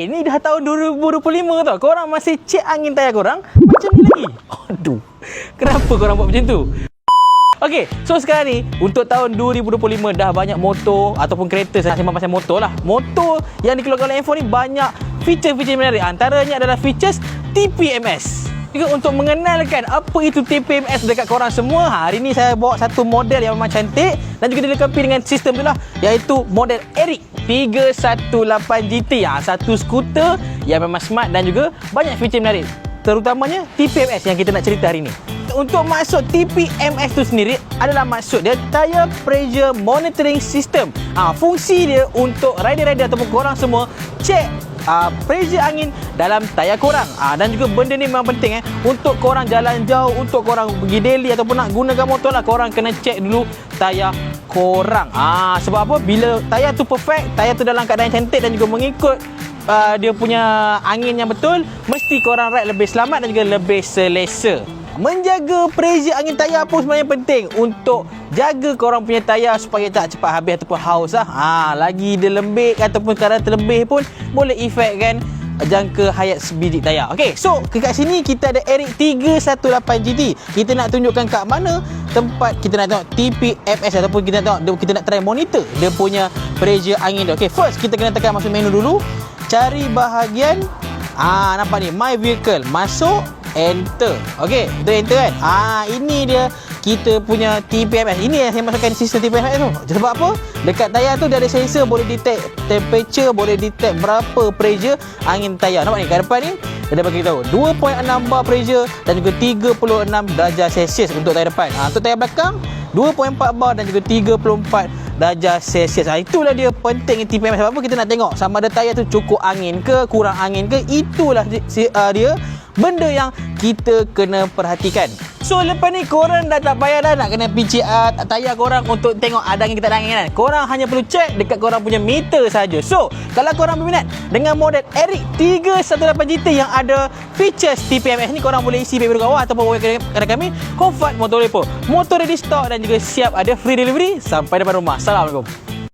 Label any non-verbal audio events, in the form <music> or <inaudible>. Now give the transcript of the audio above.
Ini dah tahun 2025 tau. Korang masih cek angin tayar korang macam ni lagi. <laughs> Aduh. Kenapa korang buat macam tu? Okey, so sekarang ni untuk tahun 2025 dah banyak motor ataupun kereta saya sembang pasal motor lah. Motor yang dikeluarkan oleh N4 ni banyak feature-feature menarik. Antaranya adalah features TPMS. Juga untuk mengenalkan apa itu TPMS dekat korang semua, hari ni saya bawa satu model yang memang cantik dan juga dilengkapi dengan sistem tu lah iaitu model Eric 318 GT. Ha, satu skuter yang memang smart dan juga banyak feature menarik. Terutamanya TPMS yang kita nak cerita hari ni. Untuk maksud TPMS tu sendiri adalah maksud dia Tire Pressure Monitoring System. Ha, fungsi dia untuk rider-rider ataupun korang semua cek uh, pressure angin dalam tayar korang. Uh, dan juga benda ni memang penting eh untuk korang jalan jauh, untuk korang pergi daily ataupun nak gunakan motor lah korang kena cek dulu tayar korang. Ah sebab apa? Bila tayar tu perfect, tayar tu dalam keadaan cantik dan juga mengikut uh, dia punya angin yang betul, mesti korang ride lebih selamat dan juga lebih selesa. Menjaga pressure angin tayar pun sebenarnya penting untuk jaga korang punya tayar supaya tak cepat habis ataupun haus lah. Ha, lagi dia lembik ataupun kadar terlebih pun boleh efek kan jangka hayat sebiji tayar. Okey, so kat sini kita ada Eric 318 GT. Kita nak tunjukkan kat mana tempat kita nak tengok TPMS ataupun kita nak tengok kita nak try monitor dia punya pressure angin dia. Okey, first kita kena tekan masuk menu dulu. Cari bahagian Ah, nampak ni my vehicle. Masuk enter. Okey, enter kan? Ah, ini dia kita punya TPMS. Ini yang saya masukkan sistem TPMS tu. Sebab apa? Dekat tayar tu dia ada sensor boleh detect temperature, boleh detect berapa pressure angin tayar. Nampak ni kat depan ni dia bagi tahu 2.6 bar pressure dan juga 36 darjah Celsius untuk tayar depan. Ah, untuk tayar belakang 2.4 bar dan juga 34 darjah Celsius. Ha, itulah dia penting TPM sebab apa kita nak tengok sama ada tayar tu cukup angin ke, kurang angin ke. Itulah si, uh, dia benda yang kita kena perhatikan. So lepas ni korang dah tak payah dah nak kena PCR tayar korang untuk tengok ada angin kita ada angin kan. Korang hanya perlu check dekat korang punya meter saja. So kalau korang berminat dengan model Eric 318 GT yang ada features TPMS ni korang boleh isi baik bawah ataupun boleh kepada kami Comfort Motor Repo. Motor ready stock dan juga siap ada free delivery sampai depan rumah. Assalamualaikum.